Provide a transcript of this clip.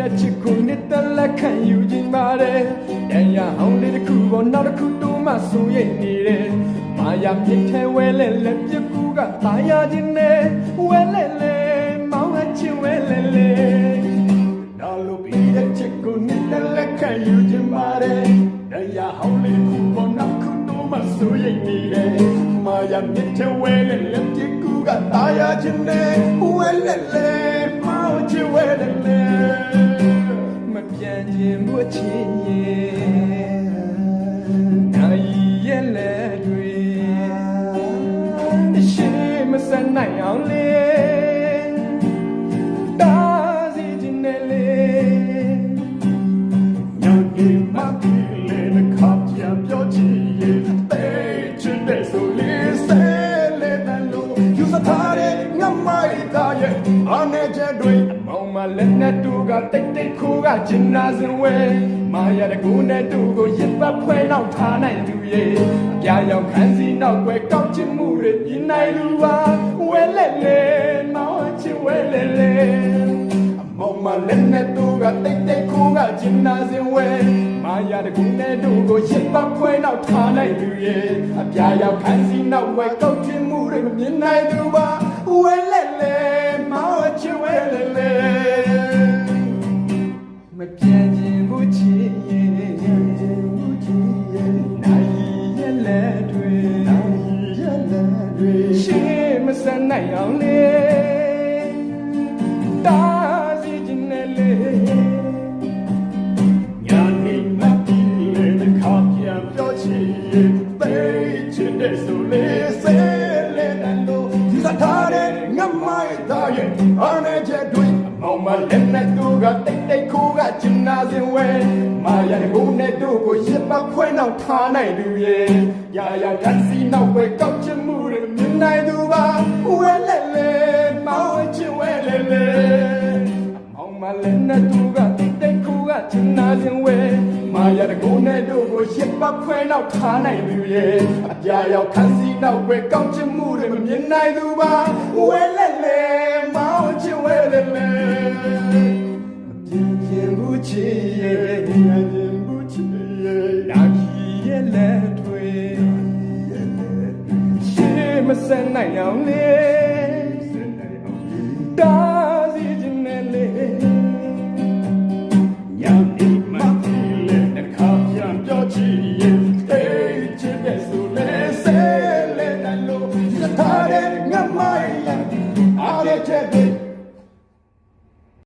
ရဲ့ချစ်ကိုနှစ်သက်လက်ခံယူခြင်းပါတယ်။တန်ရဟောင်းလေးတစ်ခုပေါ်နောက်တစ်ခုတိုးမှဆိုရိတ်နေတယ်။မာယာမြင့်ထဲဝဲလဲလက်ပြကူကသာယာခြင်းနဲ့ဝဲလဲလဲမောင်းအချင်းဝဲလဲလဲနောက်လို့ပြီးတဲ့ချစ်ကိုနှစ်သက်လက်ခံယူခြင်းပါတယ်။တန်ရဟောင်းလေးတစ်ခုပေါ်နောက်တစ်ခုတိုးမှဆိုရိတ်နေတယ်။မာယာမြင့်ထဲဝဲလဲလက်ပြကူကသာယာခြင်းနဲ့ဝဲလဲလဲ Mountain Wedding Land. ချင်းဝဲလဲလဲမပြန်ခြင်းဘူးအချင်းရဲ့နို မောင်မလက်နဲ့တူကတိတ်တိတ်ခိုးကကျင်နာစင်ဝဲမာရတဲ့ကိုနဲ့တူကိုရစ်ပတ်ဖွဲနောက်ထားနိုင်သူရဲ့အပြာရောက်ခန်းစီနောက်ွယ်ကောက်ချင်မှုတွေမြင်နိုင်သူပါဝဲလက်လေမောင်ချင်ဝဲလေလေမောင်မလည်းနဲ့တူကတိတ်တိတ်ခိုးကကျင်နာစင်ဝဲမာယာတကူနဲ့တို့ကိုရစ်ပတ်ဖွဲနောက်ထားနိုင်သူရဲ့အပြာရောက်ခန်းစီနောက်ဝဲကောက်ချင်မှုတွေမမြင်နိုင်သူပါဝဲလဲလဲမောင်ချင်ဝဲလဲလဲ စနိုင်အောင်လေတာစီခြင်းနဲ့လေညာနေမပြီလေတခါပြန်ပြောချင်ရင်ပေးချင်တဲ့ဆိုလေဆဲလေတန်တို့ဒီစထားတဲ့ငမိုက်သားရဲ့အနေချက်တွေအမောင်မလက်နဲ့တို့ကတိတ်တိတ်ခိုးကကျင်နာစင်ဝဲမာရတဲ့ဘုံနဲ့တို့ကိုရစ်ပတ်ခွဲနောက်ထားနိုင်သူရဲ့ရာရာဓာတ်စီနောက်ပဲကောက်ချင်မှုတွေမြင်နိုင်သူ လည်းနဲ့သူကတိတ်တိတ်ခုကချင်နာခြင်းဝဲမာရတကုန်းနဲ့တို့ကိုရှစ်ပတ်ခွဲနောက်ထားနိုင်သူရဲ့အပြာရောက်ခန်းစည်းနောက်ွယ်ကောင်းချင်မှုတွေမမြင်နိုင်သူပါဝဲလက်လေမောင်းချင်ဝဲလက်လေအပြင်းပြင်းမှုချေရဲ့ငြင်းပြင်းမှုချေရဲ့ရာခီရဲ့လက်ထွေရှေးမစက်နိုင်အောင်လေစက်နိုင်အောင်လေ